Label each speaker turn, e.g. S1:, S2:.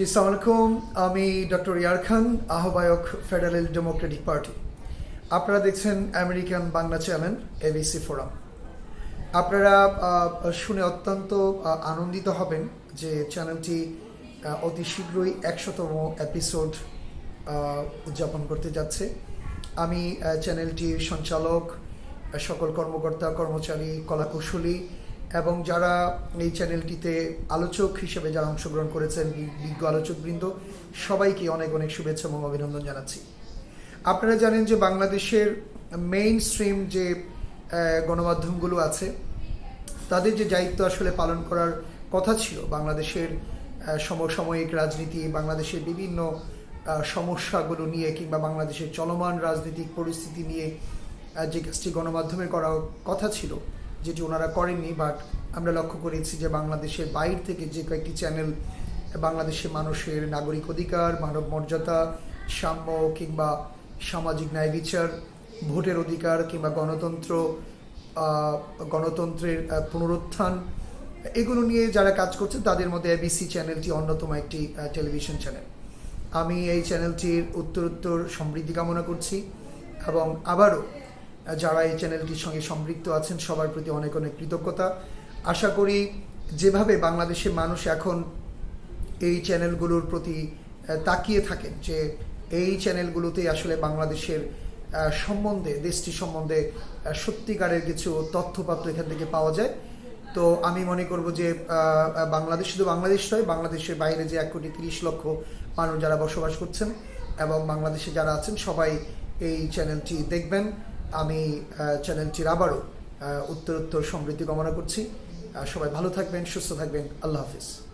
S1: জি সালামালাইকুম আমি ডক্টর ইয়ার খান, আহ্বায়ক ফেডারেল ডেমোক্রেটিক পার্টি। আপনারা দেখছেন American Bangla channel ABC forum. আপনারা শুনে অত্যন্ত আনন্দিত হবেন যে চ্যানেলটি অতি শীঘ্রই একশোতম এপিসোড উদযাপন করতে যাচ্ছে। আমি চ্যানেলটির সঞ্চালক, সকল কর্মকর্তা, কর্মচারী, কলাকুশলী এবং যারা এই চ্যানেলটিতে আলোচক হিসেবে যারা অংশগ্রহণ করেছেন বিজ্ঞ আলোচকবৃন্দ, সবাইকে অনেক অনেক শুভেচ্ছা এবং অভিনন্দন জানাচ্ছি। আপনারা জানেন যে বাংলাদেশের মেইন স্ট্রিম যে গণমাধ্যমগুলো আছে, তাদের যে দায়িত্ব আসলে পালন করার কথা ছিল, বাংলাদেশের সমসাময়িক রাজনীতি, বাংলাদেশের বিভিন্ন সমস্যাগুলো নিয়ে কিংবা বাংলাদেশের চলমান রাজনৈতিক পরিস্থিতি নিয়ে যে কাজটি গণমাধ্যমে করার কথা ছিল যেটি ওনারা করেননি বাট আমরা লক্ষ্য করেছি যে বাংলাদেশের বাইর থেকে যে কয়েকটি চ্যানেল বাংলাদেশের মানুষের নাগরিক অধিকার, মানব মর্যাদা, সাম্য কিংবা সামাজিক ন্যায় বিচার, ভোটের অধিকার কিংবা গণতন্ত্র গণতন্ত্রের পুনরুত্থান, এগুলো নিয়ে যারা কাজ করছে তাদের মধ্যে এবিসি চ্যানেলটি অন্যতম একটি টেলিভিশন চ্যানেল আমি এই চ্যানেলটির উত্তরোত্তর সমৃদ্ধি কামনা করছি এবং আবারও যারা এই চ্যানেলটির সঙ্গে সম্পৃক্ত আছেন, সবার প্রতি অনেক অনেক কৃতজ্ঞতা। আশা করি যেভাবে বাংলাদেশের মানুষ এখন এই চ্যানেলগুলোর প্রতি তাকিয়ে থাকেন যে এই চ্যানেলগুলোতেই আসলে বাংলাদেশের সম্বন্ধে দেশটি সম্বন্ধে সত্যিকারের কিছু তথ্যপাত্র এখান থেকে পাওয়া যায়। তো আমি মনে করব যে বাংলাদেশ শুধু বাংলাদেশ নয়, বাংলাদেশের বাইরে যে এক কোটি তিরিশ লক্ষ মানুষ যারা বসবাস করছেন এবং বাংলাদেশে যারা আছেন, সবাই এই চ্যানেলটি দেখবেন। আমি চ্যানেলটির আবারও উত্তরোত্তর সমৃদ্ধি কামনা করছি। সবাই ভালো থাকবেন সুস্থ থাকবেন। আল্লাহ হাফিজ।